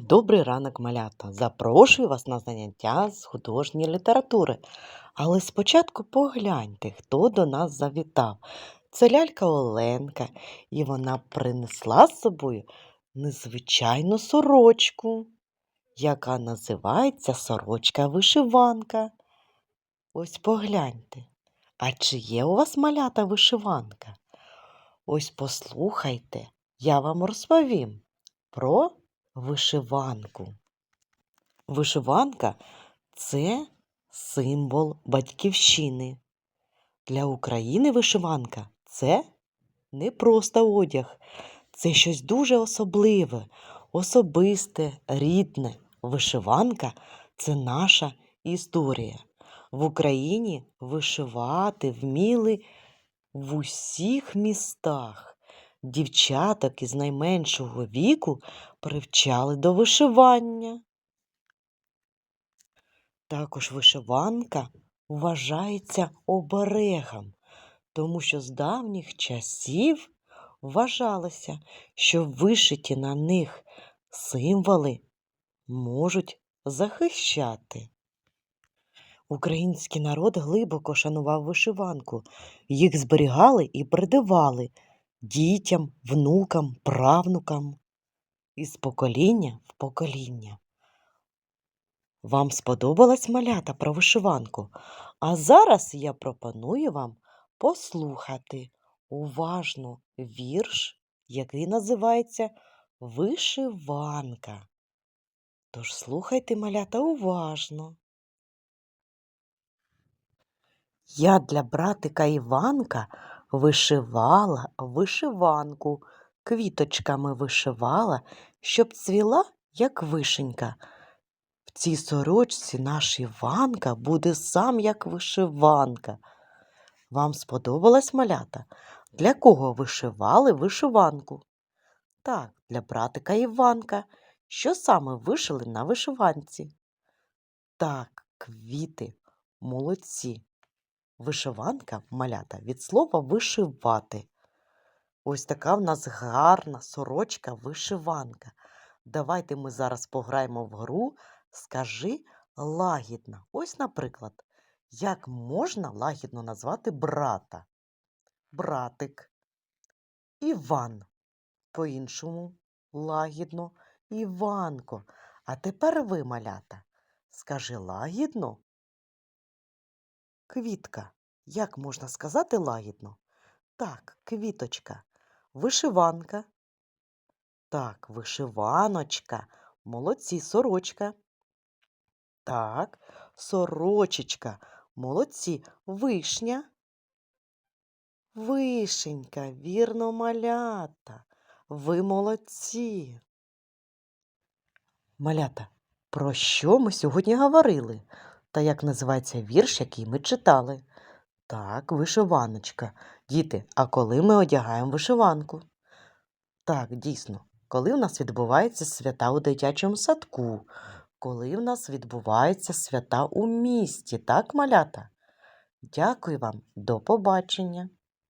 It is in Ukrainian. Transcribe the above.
Добрий ранок, малята! Запрошую вас на заняття з художньої літератури. Але спочатку погляньте, хто до нас завітав. Це лялька Оленка, і вона принесла з собою незвичайну сорочку, яка називається сорочка-вишиванка. Ось погляньте. А чи є у вас малята вишиванка? Ось послухайте, я вам розповім про вишиванку. Вишиванка це символ батьківщини. Для України вишиванка це не просто одяг, це щось дуже особливе, особисте, рідне. Вишиванка це наша історія. В Україні вишивати вміли в усіх містах. Дівчаток із найменшого віку привчали до вишивання. Також вишиванка вважається оберегом, тому що з давніх часів вважалося, що вишиті на них символи можуть захищати. Український народ глибоко шанував вишиванку, їх зберігали і передавали дітям, внукам, правнукам із покоління в покоління. Вам сподобалась малята про вишиванку? А зараз я пропоную вам послухати уважно вірш, який називається Вишиванка. Тож слухайте малята уважно. Я для братика Іванка вишивала вишиванку, квіточками вишивала, щоб цвіла, як вишенька. В цій сорочці наш Іванка буде сам як вишиванка. Вам сподобалась малята? Для кого вишивали вишиванку? Так, для братика Іванка. Що саме вишили на вишиванці? Так, квіти, молодці. Вишиванка малята від слова вишивати. Ось така в нас гарна сорочка вишиванка. Давайте ми зараз пограємо в гру. Скажи лагідно. Ось, наприклад, як можна лагідно назвати брата? Братик. Іван. По-іншому лагідно. Іванко. А тепер ви, малята, скажи лагідно. Квітка. Як можна сказати лагідно? Так, квіточка. Вишиванка. Так, вишиваночка. Молодці, сорочка. Так, сорочечка. Молодці. Вишня. Вишенька, вірно малята. Ви молодці. Малята, про що ми сьогодні говорили? Та як називається вірш, який ми читали? Так, вишиваночка. Діти, а коли ми одягаємо вишиванку? Так, дійсно, коли в нас відбуваються свята у дитячому садку, коли в нас відбуваються свята у місті, так, малята? Дякую вам, до побачення!